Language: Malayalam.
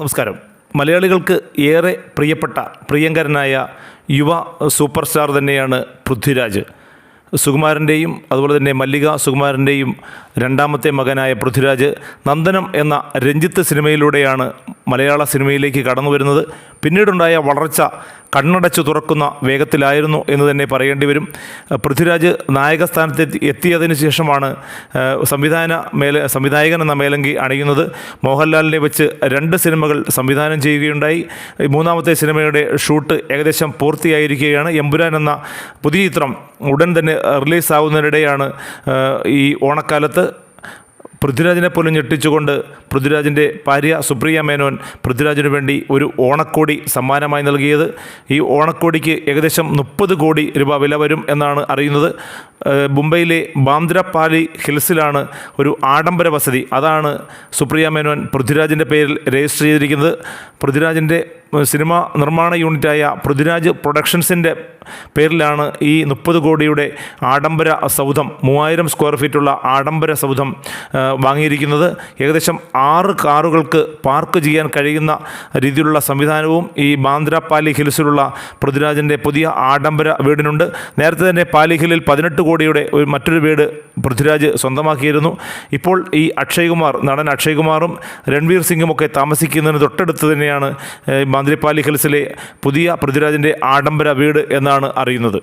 നമസ്കാരം. മലയാളികൾക്ക് ഏറെ പ്രിയപ്പെട്ട പ്രിയങ്കരനായ യുവ സൂപ്പർ സ്റ്റാർ തന്നെയാണ് പൃഥ്വിരാജ്. സുകുമാരന്റെയും അതുപോലെ തന്നെ മല്ലിക സുകുമാരന്റെയും രണ്ടാമത്തെ മകനായ പൃഥ്വിരാജ് നന്ദനം എന്ന രഞ്ജിത്ത് സിനിമയിലൂടെയാണ് മലയാള സിനിമയിലേക്ക് കടന്നു വരുന്നത് പിന്നീടുണ്ടായ വളർച്ച കണ്ണടച്ചു തുറക്കുന്ന വേഗത്തിലായിരുന്നു എന്ന് തന്നെ പറയേണ്ടി വരും. പൃഥ്വിരാജ് നായക സ്ഥാനത്ത് എത്തിയതിനു ശേഷമാണ് സംവിധാന മേല സംവിധായകൻ എന്ന മേലങ്കി അണിയുന്നത്. മോഹൻലാലിനെ വെച്ച് രണ്ട് സിനിമകൾ സംവിധാനം ചെയ്യുകയുണ്ടായി. മൂന്നാമത്തെ സിനിമയുടെ ഷൂട്ട് ഏകദേശം പൂർത്തിയായിരിക്കുകയാണ്. എമ്പുരാൻ എന്ന പുതിയ ചിത്രം ഉടൻ തന്നെ റിലീസാവുന്നതിനിടെയാണ് ഈ ഓണക്കാലത്ത് പൃഥ്വിരാജിനെ പോലും ഞെട്ടിച്ചുകൊണ്ട് പൃഥ്വിരാജിന്റെ ഭാര്യ സുപ്രിയ മേനോൻ പൃഥ്വിരാജിനു വേണ്ടി ഒരു ഓണക്കോടി സമ്മാനമായി നൽകിയത്. ഈ ഓണക്കോടിക്ക് ഏകദേശം മുപ്പത് കോടി രൂപ വില വരും എന്നാണ് അറിയുന്നത്. മുംബൈയിലെ ബാന്ദ്രപാലി ഹിൽസിലാണ് ഒരു ആഡംബര വസതി. അതാണ് സുപ്രിയ മേനോൻ പൃഥ്വിരാജിന്റെ പേരിൽ രജിസ്റ്റർ ചെയ്തിരിക്കുന്നത്. പൃഥ്വിരാജിന്റെ സിനിമ നിർമ്മാണ യൂണിറ്റായ പൃഥ്വിരാജ് പ്രൊഡക്ഷൻസിന്റെ പേരിലാണ് ഈ മുപ്പത് കോടിയുടെ ആഡംബര സൗധം മൂവായിരം സ്ക്വയർ ഫീറ്റുള്ള ആഡംബര സൗധം വാങ്ങിയിരിക്കുന്നത്. ഏകദേശം ആറ് കാറുകൾക്ക് പാർക്ക് ചെയ്യാൻ കഴിയുന്ന രീതിയിലുള്ള സംവിധാനവും ഈ ബാന്ദ്ര പാലി ഹിൽസിലുള്ള പൃഥ്വിരാജിന്റെ പുതിയ ആഡംബര വീടിനുണ്ട്. നേരത്തെ തന്നെ പാലി ഹില്ലിൽ പതിനെട്ട് കോടിയുടെ ഒരു മറ്റൊരു വീട് പൃഥ്വിരാജ് സ്വന്തമാക്കിയിരുന്നു. ഇപ്പോൾ ഈ അക്ഷയ്കുമാർ നടൻ അക്ഷയ്കുമാറും രൺവീർ സിംഗും ഒക്കെ താമസിക്കുന്നതിന് തൊട്ടടുത്ത് തന്നെയാണ് ഏഹ്, ഹിൽസിലെ പുതിയ പൃഥ്വിരാജിന്റെ ആഡംബര വീട് എന്നാണ് അറിയുന്നത്.